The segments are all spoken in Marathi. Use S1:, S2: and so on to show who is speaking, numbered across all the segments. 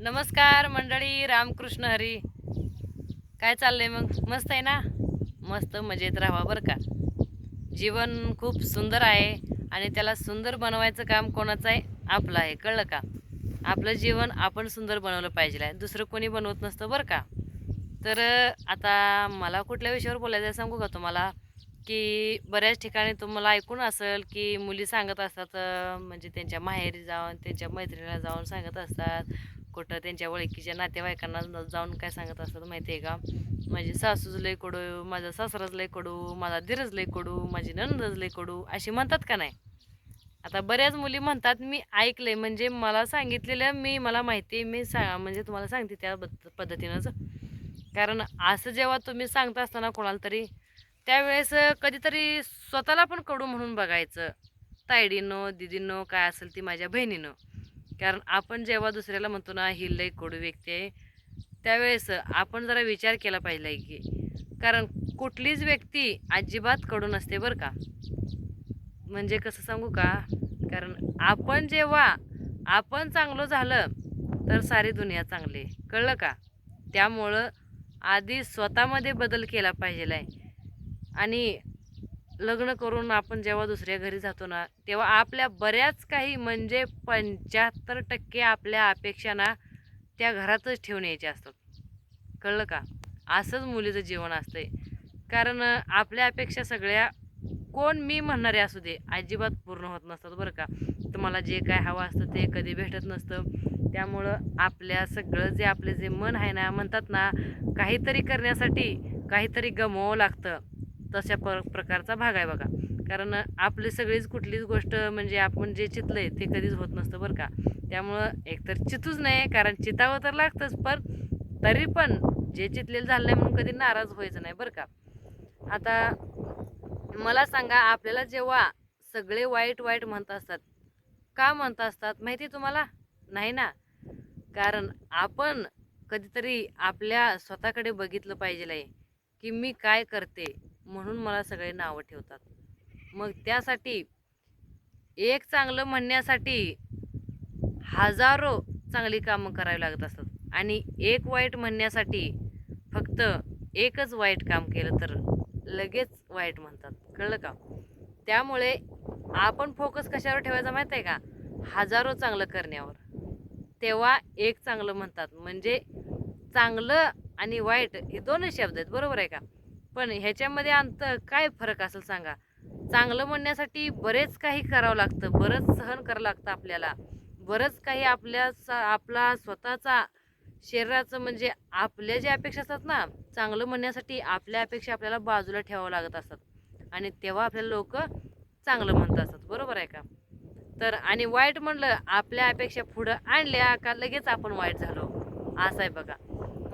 S1: नमस्कार मंडळी रामकृष्ण हरी. काय चाललंय मग? मस्त आहे ना? मस्त मजेत राहावा बरं का. जीवन खूप सुंदर आहे आणि त्याला सुंदर बनवायचं काम कोणाचं आहे? आपलं आहे. कळलं का? आपलं जीवन आपण सुंदर बनवलं पाहिजे आहे. दुसरं कोणी बनवत नसतं बरं का? तर आता मला कुठल्या विषयावर बोलायचं आहे सांगू का तुम्हाला? की बऱ्याच ठिकाणी तुम्हाला ऐकून असेल की मुली सांगत असतात म्हणजे त्यांच्या माहेरी जाऊन त्यांच्या मैत्रिणीला जाऊन सांगत असतात. कुठं त्यांच्या ओळखीच्या नातेवाईकांना जाऊन काय सांगत असतात माहिती आहे का? माझी सासूज लय कडू माझा सासराच लय कडू माझा धीरज लय कडू माझी नंदज लय कडू अशी म्हणतात का नाही? आता बऱ्याच मुली म्हणतात मी ऐकले म्हणजे मला सांगितलेलं मी मला माहिती मी सा म्हणजे तुम्हाला सांगते त्या पद्धतीनंच. कारण असं जेव्हा तुम्ही सांगता असताना कोणाला तरी त्यावेळेस कधीतरी स्वतःला पण कडू म्हणून बघायचं. तायडीनं दिदीनं काय असेल ती माझ्या बहिणीनं. कारण आपण जेव्हा दुसऱ्याला म्हणतो ना ही लई कडू व्यक्ती आहे त्यावेळेस आपण जरा विचार केला पाहिजे की कारण कुठलीच व्यक्ती अजिबात कडू नसते बरं का. म्हणजे कसं सांगू का? कारण आपण जेव्हा आपण चांगलं झालं तर सारी दुनिया चांगली आहे. कळलं का? त्यामुळं आधी स्वतःमध्ये बदल केला पाहिजे आहे आणि लग्न करून आपण जेव्हा दुसऱ्या घरी जातो ना तेव्हा आपल्या बऱ्याच काही म्हणजे पंच्याहत्तर टक्के आपल्या अपेक्षा ना त्या घरातच ठेवून यायच्या असतात. कळलं का? असंच मुलीचं जीवन असतंय. कारण आपल्या अपेक्षा सगळ्या कोण मी म्हणणारे असू दे अजिबात पूर्ण होत नसतात बरं का. तुम्हाला जे काय हवं असतं ते कधी भेटत नसतं. त्यामुळं आपल्या सगळं जे आपले जे मन आहे ना म्हणतात ना काहीतरी करण्यासाठी काहीतरी गमवावं लागतं. तशा प प्रकारचा भाग आहे बघा. कारण आपली सगळीच कुठलीच गोष्ट म्हणजे आपण जे चितलंय ते कधीच होत नसतं बरं का. त्यामुळं एकतर चितूच नाही कारण चितावं तर लागतंच पण तरी पण जे चितलेलं झालं नाही म्हणून कधी नाराज व्हायचं नाही बरं का. आता मला सांगा आपल्याला जेव्हा सगळे वाईट वाईट म्हणत असतात का म्हणत असतात माहिती आहे तुम्हाला? नाही ना. कारण आपण कधीतरी आपल्या स्वतःकडे बघितलं पाहिजे आहे की मी काय करते म्हणून मला सगळे नावं ठेवतात. मग त्यासाठी एक चांगलं म्हणण्यासाठी हजारो चांगली कामं करावी लागत असतात. आणि एक वाईट म्हणण्यासाठी फक्त एकच वाईट काम केलं तर लगेच वाईट म्हणतात. कळलं का? त्यामुळे आपण फोकस कशावर ठेवायचा माहीत आहे का? हजारो चांगलं करण्यावर. तेव्हा एक चांगलं म्हणतात. म्हणजे चांगलं आणि वाईट हे दोनच शब्द आहेत. बरोबर आहे का? पण ह्याच्यामध्ये अंत काय फरक असेल सांगा? चांगलं म्हणण्यासाठी बरेच काही करावं लागतं बरंच सहन करावं लागतं आपल्याला. बरंच काही आपल्या आपला स्वतःचा शरीराचं म्हणजे आपल्या ज्या अपेक्षा असतात ना चांगलं म्हणण्यासाठी आपल्या अपेक्षा आपल्याला बाजूला ठेवावं लागत असतात. आणि तेव्हा आपल्याला लोक चांगलं म्हणत असतात. बरोबर आहे का? तर आणि वाईट म्हणलं आपल्या अपेक्षा पुढं आणल्या का लगेच आपण वाईट झालो? असं आहे बघा.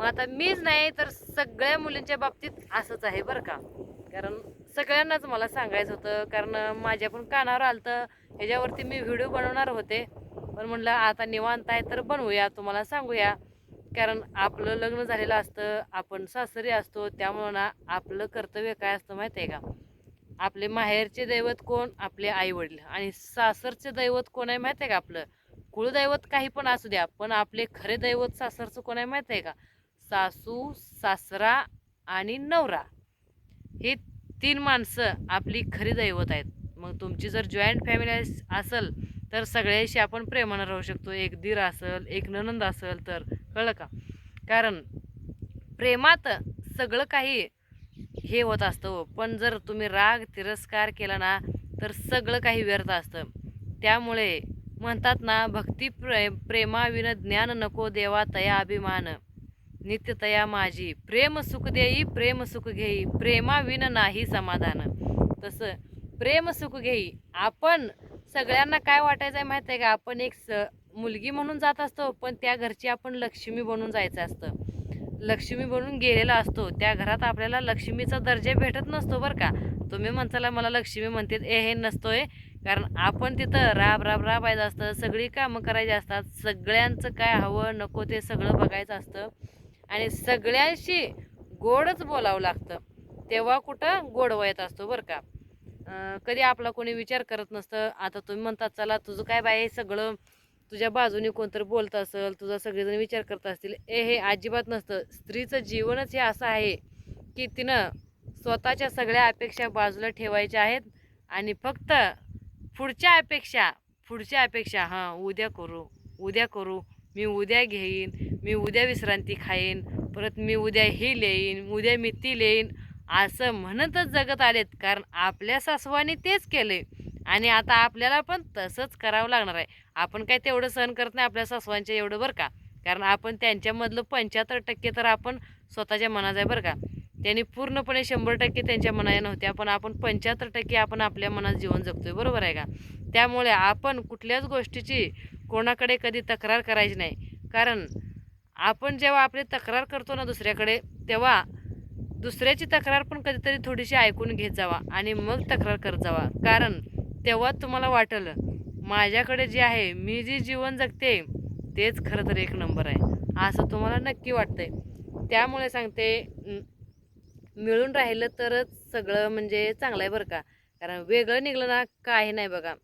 S1: मग आता मीच नाही तर सगळ्या मुलींच्या बाबतीत असंच आहे बरं का. कारण सगळ्यांनाच मला सांगायचं होतं कारण माझ्या पण कानावर आलं तर ह्याच्यावरती मी व्हिडिओ बनवणार होते. पण म्हणलं आता निवांत आहे तर बनवूया तुम्हाला सांगूया. कारण आपलं लग्न झालेलं असतं आपण सासरी असतो त्यामुळं ना आपलं कर्तव्य काय असतं माहिती आहे का? आपले माहेरचे दैवत कोण? आपले आई वडील आणि सासरचे दैवत कोण आहे माहिती आहे का आपलं? कुळदैवत काही पण असू द्या पण आपले खरे दैवत सासरचं कोण आहे माहिती आहे का? सासू सासरा आणि नवरा. ही तीन माणसं आपली खरी दैवत आहेत. मग तुमची जर जॉईंट फॅमिली असेल तर सगळ्याशी आपण प्रेमानं राहू शकतो. एक दीर असेल एक ननंद असेल तर कळलं का? कारण प्रेमात सगळं काही हे होत असतं हो. पण जर तुम्ही राग तिरस्कार केला ना तर सगळं काही व्यर्थ असतं. त्यामुळे म्हणतात ना भक्ती प्रे प्रेमाविन ज्ञान नको देवा तया अभिमान. नित्यतया माझी. प्रेम सुख देई प्रेम सुख घेई. प्रेमाविन नाही समाधान. तसं प्रेम सुख घेई. आपण सगळ्यांना काय वाटायचं आहे माहिती आहे का? आपण एक स मुलगी म्हणून जात असतो पण त्या घरची आपण लक्ष्मी बनून जायचं असतं. लक्ष्मी बनून गेलेला असतो. त्या घरात आपल्याला लक्ष्मीचा दर्जा भेटत नसतो बरं का? तुम्ही म्हणताला मला लक्ष्मी म्हणते ए हे नसतोय. कारण आपण तिथं राब राब राबायचं असतं सगळी कामं करायची असतात. सगळ्यांचं काय हवं नको ते सगळं बघायचं असतं. आणि सगळ्यांशी गोडच बोलावं लागतं. तेव्हा कुठं गोड वयत असतो बरं का. कधी आपला कोणी विचार करत नसतं. आता तुम्ही म्हणतात चला तुझं काय बाय हे सगळं तुझ्या बाजूने कोणतरी बोलत असेल तुझा सगळेजण विचार करत असतील. ए हे अजिबात नसतं. स्त्रीचं जीवनच हे असं आहे की तिनं स्वतःच्या सगळ्या अपेक्षा बाजूला ठेवायच्या आहेत आणि फक्त पुढच्या अपेक्षा पुढच्या अपेक्षा हां उद्या करू उद्या करू मी उद्या घेईन मी उद्या विश्रांती खाईन परत मी उद्या ही लेईन उद्या मी ती लेईन असं म्हणतच जगत आलेत. कारण आपल्या सासवाने तेच केले. आणि आता आपल्याला पण तसंच करावं लागणार आहे. आपण काय तेवढं सहन करत नाही आपल्या सासवांच्या एवढं बरं का? कारण आपण त्यांच्यामधलं पंच्याहत्तर टक्के तर आपण स्वतःच्या मनात आहे बरं का? त्यांनी पूर्णपणे शंभर टक्के त्यांच्या मनाच्या नव्हत्या पण आपण पंच्याहत्तर टक्के आपण आपल्या मनात जीवन जगतोय बरोबर आहे का? त्यामुळे आपण कुठल्याच गोष्टीची कोणाकडे कधी तक्रार करायची नाही. कारण आपण जेव्हा आपली तक्रार करतो ना दुसऱ्याकडे तेव्हा दुसऱ्याची तक्रार पण कधीतरी थोडीशी ऐकून घेत जावा आणि मग तक्रार करत जावा. कारण तेव्हा तुम्हाला वाटेल माझ्याकडे जे आहे मी जे जीवन जगते तेच खरं तर एक नंबर आहे. असं तुम्हाला नक्की वाटतंय. त्यामुळे सांगते मिळून राहिलं तरच सगळं म्हणजे चांगलं आहे बरं का. कारण वेगळं निघलं ना काही नाही बघा.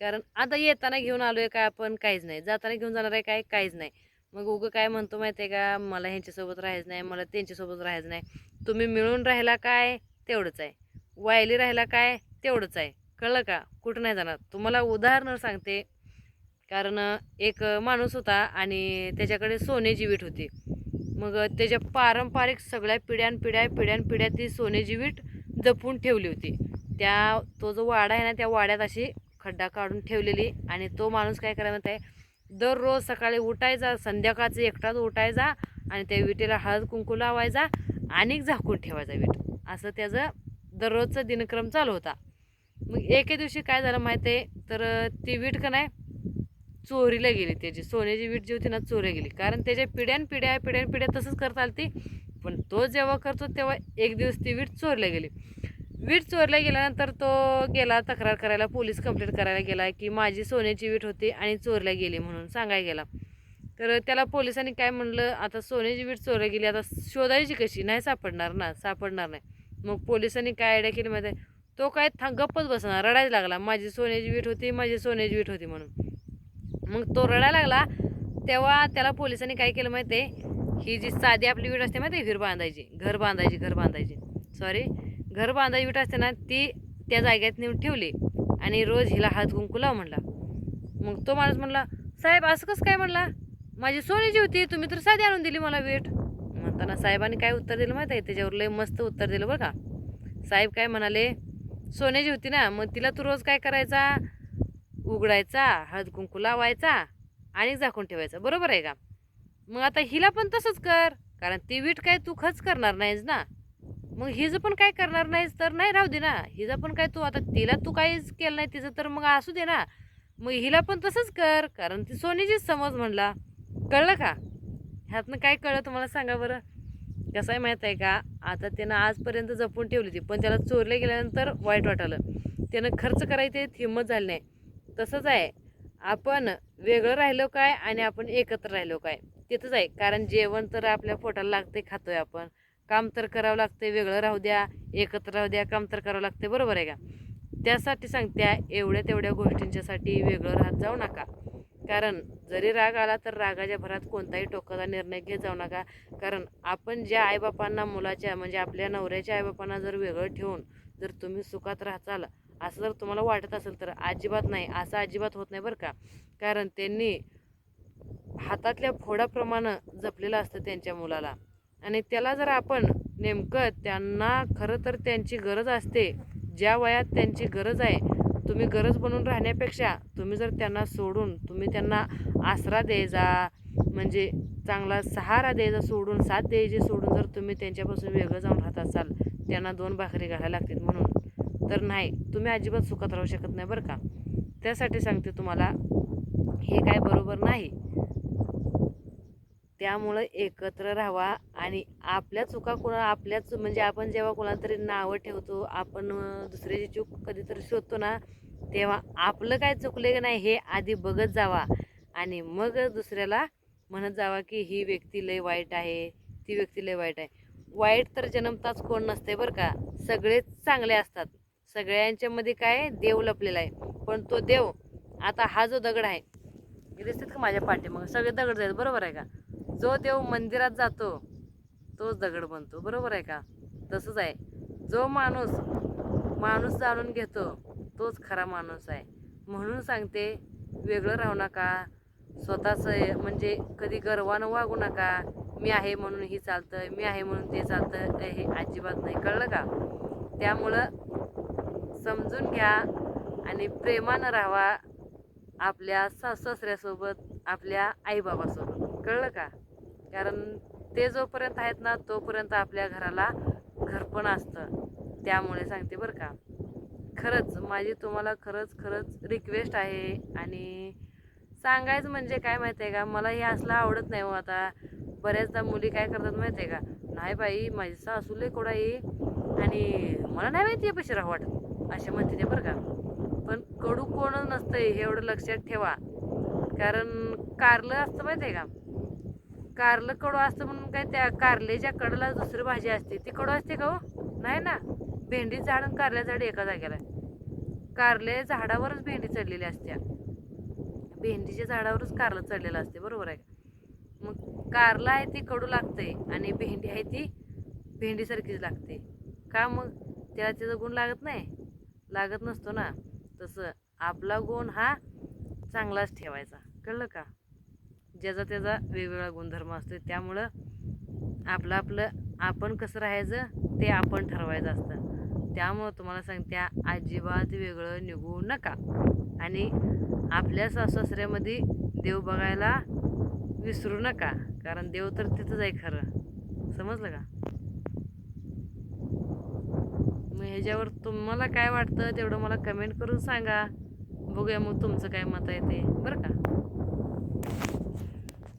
S1: कारण आता येताना घेऊन आलो आहे काय आपण काहीच नाही. जाताना घेऊन जाणार आहे काय? काहीच नाही. मग उगं काय म्हणतो माहिती आहे का? मला ह्यांच्यासोबत राहायचं नाही मला त्यांच्यासोबत राहायचं नाही. तुम्ही मिळून राहिला काय? तेवढंच आहे. वायली राहिला काय? तेवढंच आहे. कळलं का? कुठं नाही जाणार. तुम्हाला उदाहरणं सांगते. कारण एक माणूस होता आणि त्याच्याकडे सोन्याची वीट होती. मग त्याच्या पारंपरिक सगळ्या पिढ्यानपिढ्या पिढ्यानपिढ्या ती सोन्याची वीट जपून ठेवली होती. त्या तो जो वाडा आहे ना त्या वाड्यात अशी खड्डा काढून ठेवलेली आणि तो माणूस काय करायला आहे दररोज सकाळी उठायचा संध्याकाळचं एकटाच उठायचा आणि त्या विटेला हळद कुंकू लावायचा आणि झाकून ठेवायचा विट. असं त्याचं दररोजचा दिनक्रम चालू होता. मग एके दिवशी काय झालं माहिती आहे तर ती वीट का नाही चोरीला गेली त्याची. सोन्याची वीट जी होती ना चोरी गेली. कारण त्याच्या पिढ्यान पिढ्या पिढ्यान पिढ्या तसंच करता आली ती पण तो जेव्हा करतो तेव्हा एक दिवस ती वीट चोरीला गेली. वीट चोरल्या गेल्यानंतर तो गेला तक्रार करायला पोलीस कंप्लेंट करायला गेला की माझी सोन्याची वीट होती आणि चोरल्या गेली म्हणून सांगायला गेला. तर त्याला पोलिसांनी काय म्हणलं आता सोन्याची वीट चोरल्या गेली आता शोधायची कशी? नाही सापडणार ना सापडणार नाही. मग पोलिसांनी काय आयडिया केली माहिती आहे? तो काय था गप्पच बसणार रडायला लागला माझी सोन्याची वीट होती माझी सोन्याची वीट होती म्हणून. मग तो रडायला लागला तेव्हा त्याला पोलिसांनी काय केलं माहिती आहे? ही जी साधी आपली वीट असते माहिती आहे घर बांधायची घर बांधायची घर बांधायची. सॉरी घर बांधा वीट असते ना ती त्या जाग्यात नेऊन ठेवली आणि रोज हिला हात कुंकू लाव म्हणला. मग तो माणूस म्हणला साहेब असं कसं काय म्हणला? माझी सोन्याची होती तुम्ही तर साधी आणून दिली मला वेट. म्हणताना साहेबांनी काय उत्तर दिलं माहिती आहे? त्याच्यावर लय मस्त उत्तर दिलं बरं का. साहेब काय म्हणाले सोन्याची होती ना मग तिला तू रोज काय करायचा? उघडायचा हळद कुंकू लावायचा आणि झाकून ठेवायचा. बरोबर आहे का? मग आता हिला पण तसंच कर कारण ती वीट काय तू खच करणार नाहीस ना. मग हिचं पण काय करणार नाहीस तर नाही राहू दे ना. हिचं पण काय तू आता तिला तू काहीच केलं नाही तिचं तर मग असू दे ना. मग हिला पण तसंच कर कारण ती सोनीचीच समज म्हणला. कळलं का? ह्यातनं काय कळलं तुम्हाला सांगा बरं. कसं आहे माहीत आहे का? आता त्यानं आजपर्यंत जपून ठेवली होती पण त्याला चोरले गेल्यानंतर वाईट वाटलं. त्यानं खर्च करायची हिंमत झाली नाही. तसंच आहे. आपण वेगळं राहिलो काय आणि आपण एकत्र राहिलो काय? तिथंच आहे. कारण जेवण तर आपल्या पोटाला लागते खातोय आपण. काम तर करावं लागते वेगळं राहू द्या एकत्र राहू द्या काम तर करावं लागते बरोबर आहे का? त्यासाठी सांगत्या एवढ्या तेवढ्या गोष्टींच्यासाठी वेगळं राहत जाऊ नका. कारण जरी राग आला तर रागाच्या भरात कोणताही टोकाचा निर्णय घेत जाऊ नका. कारण आपण ज्या आईबापांना मुलाच्या म्हणजे आपल्या नवऱ्याच्या आईबापांना जर वेगळं ठेवून जर तुम्ही सुखात राहचाल असं जर तुम्हाला वाटत असेल तर अजिबात नाही असं अजिबात होत नाही बरं का. कारण त्यांनी हातातल्या फोडाप्रमाणे जपलेलं असतं त्यांच्या मुलाला. आणि त्याला जर आपण नेमकं त्यांना खरं तर त्यांची गरज असते ज्या वयात त्यांची गरज आहे तुम्ही गरज बनून राहण्यापेक्षा तुम्ही जर त्यांना सोडून तुम्ही त्यांना आसरा द्यायचा म्हणजे चांगला सहारा द्यायचा सोडून साथ द्यायची सोडून जर तुम्ही त्यांच्यापासून वेगळं जाऊन राहत असाल त्यांना दोन भाकरी घालायला लागतील म्हणून. तर नाही तुम्ही अजिबात सुखात राहू शकत नाही बरं का. त्यासाठी सांगते तुम्हाला हे काय बरोबर नाही. त्यामुळं एकत्र राहावा आणि आपल्या चुका कोणा आपल्याच म्हणजे आपण जेव्हा कोणाला तरी नावं ठेवतो आपण दुसऱ्याची चूक कधीतरी शोधतो ना तेव्हा आपलं काय चुकले की नाही हे आधी बघत जावा आणि मग दुसऱ्याला म्हणत जावा की ही व्यक्ती लय वाईट आहे ती व्यक्ती लय वाईट आहे. वाईट तर जन्मताच कोण नसते बरं का सगळेच चांगले असतात. सगळ्यांच्यामध्ये काय देव लपलेला आहे पण तो देव आता हा जो दगड आहे दिसतात का माझ्या पाठी मग सगळे दगड जायचं बरोबर आहे का? जो देव मंदिरात जातो तोच दगड बनतो. बरोबर आहे का? तसंच आहे. जो माणूस माणूस जाणून घेतो तोच खरा माणूस आहे. म्हणून सांगते वेगळं राहू नका. स्वतःचं म्हणजे कधी गर्वानं वागू नका. मी आहे म्हणून ही चालतं मी आहे म्हणून ते चालतं हे अजिबात नाही. कळलं का? त्यामुळं समजून घ्या आणि प्रेमानं राहावा आपल्या सासऱ्यासोबत आपल्या आईबाबासोबत. कळलं का? कारण ते जोपर्यंत आहेत ना तोपर्यंत आपल्या घराला घरपण असतं. त्यामुळे सांगते बरं का. खरंच माझी तुम्हाला खरंच खरंच रिक्वेस्ट आहे आणि सांगायचं म्हणजे काय माहिती आहे का मला हे असलं आवडत नाही हो आता. बऱ्याचदा मुली काय करतात माहिती आहे का नाही बाई माझी सासू लय कोडा आहे आणि मला नाही माहिती आहे पैसे वाटत. असे म्हणते ते बरं का. पण कडू कोण नसतंय हे एवढं लक्षात ठेवा. कारण कारलं असतं माहिती आहे का. कारलं कडू असतं म्हणून काय त्या कारल्याच्या कडला दुसरी भाजी असते ती कडू असते का हो? नाही ना. भेंडी झाड आणि कारल्या झाड एका जागेला कारले झाडावरच भेंडी चढलेली असत्या. भेंडीच्या झाडावरच कारलं चढलेलं असते बरोबर आहे का? मग कारला आहे ती कडू लागते आणि भेंडी आहे ती भेंडीसारखीच लागते. का मग? त्याला त्याचा गुण लागत नाही. लागत नसतो ना. तसं आपला गुण हा चांगलाच ठेवायचा. कळलं का? ज्याचा त्याचा वेगवेगळा गुणधर्म असतो त्यामुळं आपलं आपलं आपण कसं राहायचं ते आपण ठरवायचं असतं. त्यामुळं तुम्हाला सांगते अजिबात वेगळं निघू नका. आणि आपल्या सासऱ्यामध्ये देव बघायला विसरू नका कारण देव तर तिथंच आहे खरं. समजलं का? मग ह्याच्यावर तुम्हाला काय वाटतं तेवढं मला कमेंट करून सांगा. बघूया मग तुमचं काय मत आहे ते. बरं का?